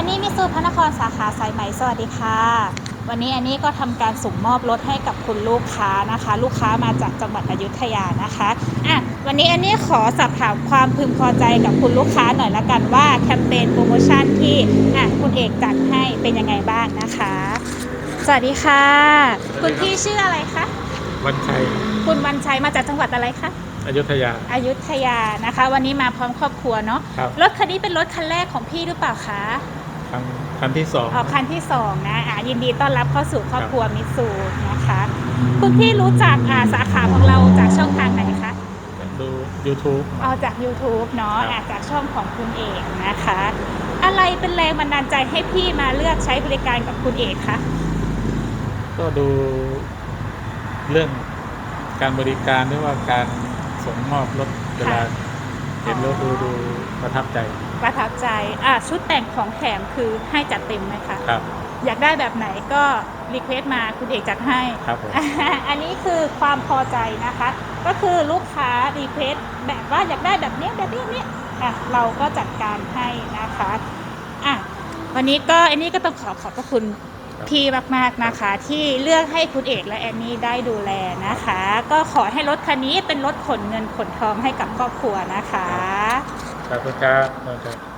อันนี้มิสูพระนครสาขาสายไหมสวัสดีค่ะ วันนี้อันนี้ก็ทำการส่งมอบรถให้กับคุณลูกค้านะคะ ลูกค้ามาจากจังหวัดอยุธยานะคะอะวันนี้อันนี้ขอสอบถามความพึงพอใจกับคุณลูกค้าหน่อยละกันว่าแคมเปญโปรโมชั่นที่อะคุณเอกจัดให้เป็นยังไงบ้างนะคะ สวัสดีค่ะ คุณพี่ชื่ออะไรคะวันชัยคุณวันชัยมาจากจังหวัดอะไรคะอยุธยาอยุธยานะคะ วันนี้มาพร้อมครอบครัวเนาะครับรถคันนี้เป็นรถคันแรกของพี่หรือเปล่าคะ คันคันที่สองออกคันที่สองนะอะยินดีต้อนรับเข้าสู่ครอบครัวมิตซูนะคะคุณพี่รู้จักอ่าสาขาของเราจากช่องทางไหนคะดู YouTube เอาจาก YouTube เนาะครับอะจากช่องของคุณเอกนะคะ อะไรเป็นแรงบันดาลใจให้พี่มาเลือกใช้บริการกับคุณเอกคะก็ดูเรื่องการบริการหรือว่าการส่งมอบรถเวลาเห็นรถดูดูประทับใจ ประทับใจอะชุดแต่งของแถมคือให้จัดเต็มไหมคะครับ อยากได้แบบไหนก็รีเควสต์มาคุณเอกจัดให้ ครับผม อันนี้คือความพอใจนะคะ ก็คือลูกค้ารีเควสแบบว่าอยากได้แบบเนี้ยแบบนี้เนี่ยอะเราก็จัดการให้นะคะอะวันนี้ก็อันนี้ก็ต้องขอขอบพระคุณครับพี่มากๆนะคะ ที่เลือกให้คุณเอกและแอนนี่ได้ดูแลนะคะ ก็ขอให้รถคันนี้เป็นรถขนเงินขนทองให้กับครอบครัวนะคะขอบคุณครับ ขอบคุณครับ